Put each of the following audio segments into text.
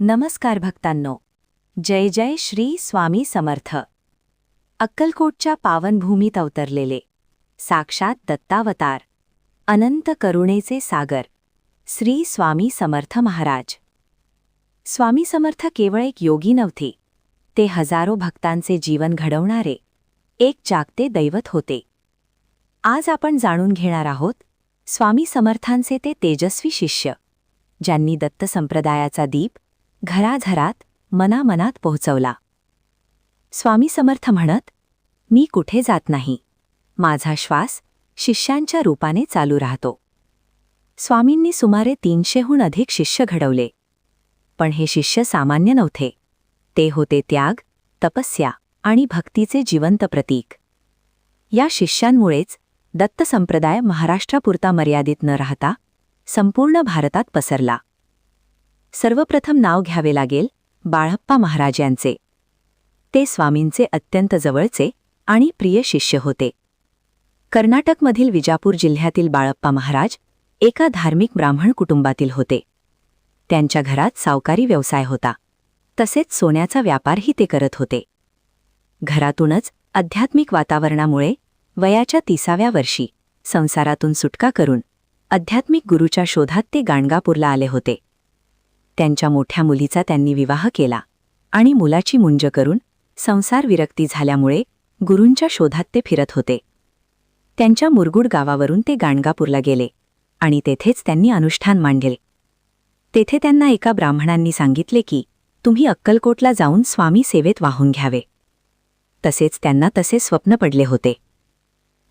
नमस्कार भक्तांनो. जय जय श्री स्वामी समर्थ. अक्कलकोटच्या पावनभूमीत अवतरलेले साक्षात दत्तावतार अनंत करुणेचे सागर श्री स्वामी समर्थ महाराज. स्वामी समर्थ केवळ एक योगी नव्हते ते हजारो भक्तांचे जीवन घडवणारे एक जागते दैवत होते. आज आपण जाणून घेणार आहोत स्वामी समर्थांचे ते तेजस्वी शिष्य ज्यांनी दत्त संप्रदायाचा दीप घराघरात मनामनात पोहोचवला. स्वामी समर्थ म्हणत मी कुठे जात नाही. माझा श्वास शिष्यांच्या रूपाने चालू राहतो. स्वामींनी सुमारे तीनशेहून अधिक शिष्य घडवले. पण हे शिष्य सामान्य नव्हते. ते होते त्याग तपस्या आणि भक्तीचे जिवंत प्रतीक. या शिष्यांमुळेच दत्त संप्रदाय महाराष्ट्रापुरता मर्यादित न राहता संपूर्ण भारतात पसरला. सर्वप्रथम नाव घ्यावे लागेल बाळप्पा महाराज यांचे. ते स्वामींचे अत्यंत जवळचे आणि प्रिय शिष्य होते. कर्नाटकमधील विजापूर जिल्ह्यातील बाळप्पा महाराज एका धार्मिक ब्राह्मण कुटुंबातील होते. त्यांच्या घरात सावकारी व्यवसाय होता. तसेच सोन्याचा व्यापारही ते करत होते. घरातूनच आध्यात्मिक वातावरणामुळे वयाच्या तिसाव्या वर्षी संसारातून सुटका करून आध्यात्मिक गुरूच्या शोधात ते गाणगापूरला आले होते. त्यांच्या मोठ्या मुलीचा त्यांनी विवाह केला आणि मुलाची मुंज करून संसार विरक्ती झाल्यामुळे गुरूंच्या शोधात ते फिरत होते. त्यांच्या मुरगुड गावावरून ते गाणगापूरला गेले आणि तेथेच त्यांनी अनुष्ठान मांडले. तेथे त्यांना एका ब्राह्मणांनी सांगितले की तुम्ही अक्कलकोटला जाऊन स्वामी सेवेत वाहून घ्यावे. तसेच त्यांना तसे स्वप्न पडले होते.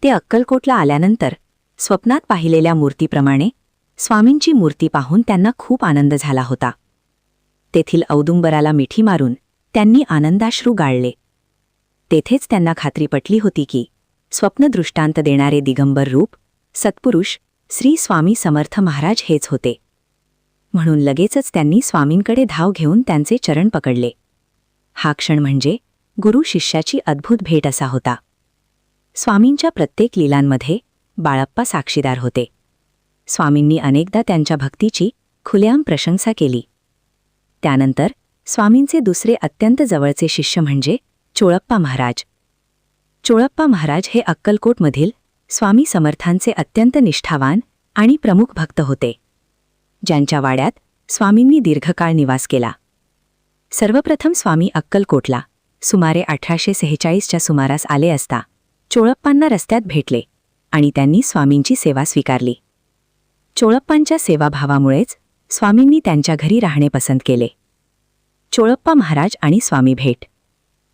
ते अक्कलकोटला आल्यानंतर स्वप्नात पाहिलेल्या मूर्तीप्रमाणे स्वामींची मूर्ती पाहून त्यांना खूप आनंद झाला होता. तेथील औदुंबराला मिठी मारून त्यांनी आनंदाश्रू गाळले. तेथेच त्यांना खात्री पटली होती की स्वप्नदृष्टांत देणारे दिगंबर रूप सत्पुरुष श्री स्वामी समर्थ महाराज हेच होते. म्हणून लगेचच त्यांनी स्वामींकडे धाव घेऊन त्यांचे चरण पकडले. हा क्षण म्हणजे गुरु शिष्याची अद्भुत भेट असा होता. स्वामींच्या प्रत्येक लीलांमध्ये बाळप्पा साक्षीदार होते. स्वामींनी अनेकदा त्यांच्या भक्तीची खुलेआम प्रशंसा केली. त्यानंतर स्वामींचे दुसरे अत्यंत जवळचे शिष्य म्हणजे चोळप्पा महाराज. चोळप्पा महाराज हे अक्कलकोटमधील स्वामी समर्थांचे अत्यंत निष्ठावान आणि प्रमुख भक्त होते. ज्यांच्या वाड्यात स्वामींनी दीर्घकाळ निवास केला. सर्वप्रथम स्वामी अक्कलकोटला सुमारे अठराशे सेहेचाळीसच्या सुमारास आले असता चोळप्पांना रस्त्यात भेटले आणि त्यांनी स्वामींची सेवा स्वीकारली. चोळप्पांच्या सेवाभावामुळेच स्वामींनी त्यांच्या घरी राहणे पसंत केले. चोळप्पा महाराज आणि स्वामी भेट.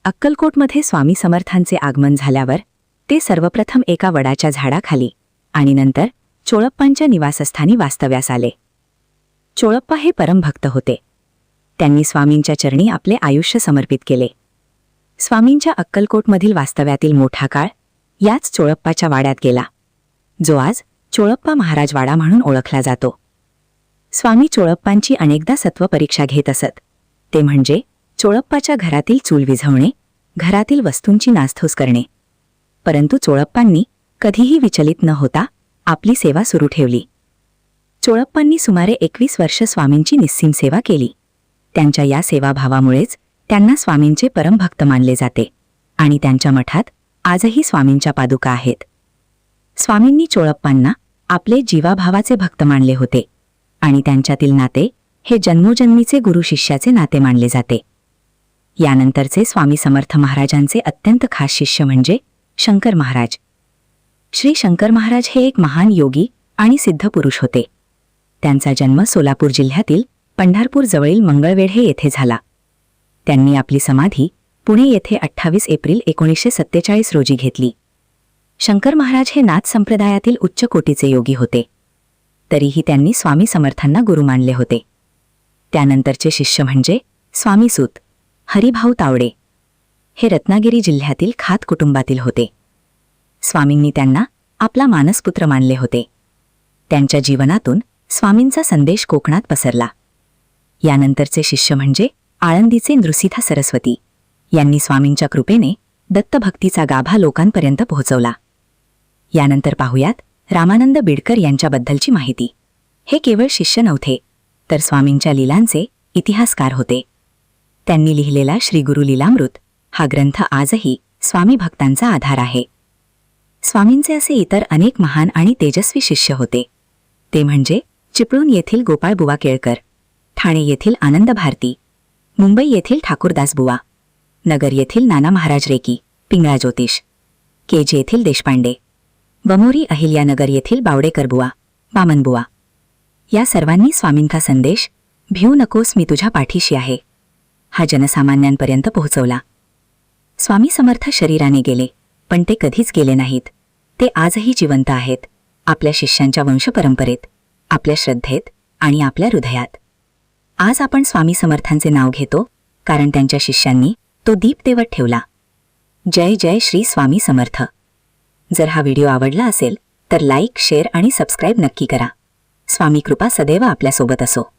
अक्कलकोटमध्ये स्वामी समर्थांचे आगमन झाल्यावर ते सर्वप्रथम एका वडाच्या झाडाखाली आणि नंतर चोळप्पांच्या निवासस्थानी वास्तव्यास आले. चोळप्पा हे परमभक्त होते. त्यांनी स्वामींच्या चरणी आपले आयुष्य समर्पित केले. स्वामींच्या अक्कलकोटमधील वास्तव्यातील मोठा काळ याच चोळप्पाच्या वाड्यात गेला. जो आज चोळप्पा महाराज वाडा म्हणून ओळखला जातो. स्वामी चोळप्पांची अनेकदा सत्वपरीक्षा घेत असत. ते म्हणजे चोळप्पाच्या घरातील चूल विझवणे घरातील वस्तूंची नासधूस करणे. परंतु चोळप्पांनी कधीही विचलित न होता आपली सेवा सुरू ठेवली. चोळप्पांनी सुमारे एकवीस वर्ष स्वामींची निस्सीम सेवा केली. त्यांच्या या सेवाभावामुळेच त्यांना स्वामींचे परमभक्त मानले जाते आणि त्यांच्या मठात आजही स्वामींच्या पादुका आहेत. स्वामींनी चोळप्पांना आपले जीवाभावाचे भक्त मानले होते आणि त्यांच्यातील नाते हे जन्मोजन्मीचे गुरु शिष्याचे नाते मानले जाते. यानंतरचे स्वामी समर्थ महाराजांचे अत्यंत खास शिष्य म्हणजे शंकर महाराज. श्री शंकर महाराज हे एक महान योगी आणि सिद्ध पुरुष होते. त्यांचा जन्म सोलापूर जिल्ह्यातील पंढरपूर जवळील मंगळवेढे येथे झाला. त्यांनी आपली समाधी पुणे येथे अठ्ठावीस एप्रिल एकोणीसशे सत्तेचाळीस रोजी घेतली. शंकर महाराज हे नाथ संप्रदायातील उच्च कोटीचे योगी होते. तरीही त्यांनी स्वामी समर्थांना गुरु मानले होते. त्यानंतरचे शिष्य म्हणजे स्वामीसूत हरिभाऊ तावडे. हे रत्नागिरी जिल्ह्यातील खात कुटुंबातील होते. स्वामींनी त्यांना आपला मानसपुत्र मानले होते. त्यांच्या जीवनातून स्वामींचा संदेश कोकणात पसरला. यानंतरचे शिष्य म्हणजे आळंदीचे नृसिथा सरस्वती. यांनी स्वामींच्या कृपेने दत्तभक्तीचा गाभा लोकांपर्यंत पोहोचवला. यानंतर पाहुयात रामानंद बिडकर यांच्याबद्दलची माहिती. हे केवळ शिष्य नव्हते तर स्वामींच्या लीलांचे इतिहासकार होते. त्यांनी लिहिलेला श्री गुरु लीलामृत हा ग्रंथ आजही स्वामी भक्तांचा आधार आहे. स्वामींचे असे इतर अनेक महान आणि तेजस्वी शिष्य होते. ते म्हणजे चिपळूण येथील गोपाळबुवा केळकर ठाणे येथील आनंद भारती मुंबई येथील ठाकूरदास बुवा नगर येथील नाना महाराज रेकी पिंगळा ज्योतिष केज येथील देशपांडे बमोरी अहिल्यानगर येथील बावडेकरबुवा बामनबुवा. या सर्वांनी स्वामींचा संदेश भिऊ नकोस मी तुझ्या पाठीशी आहे. हा जनसामान्यांपर्यंत पोहोचवला. स्वामी समर्थ शरीराने गेले पण ते कधीच गेले नाहीत. ते आजही जिवंत आहेत आपल्या शिष्यांच्या वंशपरंपरेत आपल्या श्रद्धेत आणि आपल्या हृदयात. आज आपण स्वामी समर्थांचे नाव घेतो कारण त्यांच्या शिष्यांनी तो दीपदेवत ठेवला. जय जय श्री स्वामी समर्थ. जर हा व्हिडिओ आवडला असेल तर लाईक शेअर आणि सबस्क्राईब नक्की करा. स्वामी कृपा सदैव आपल्यासोबत असो.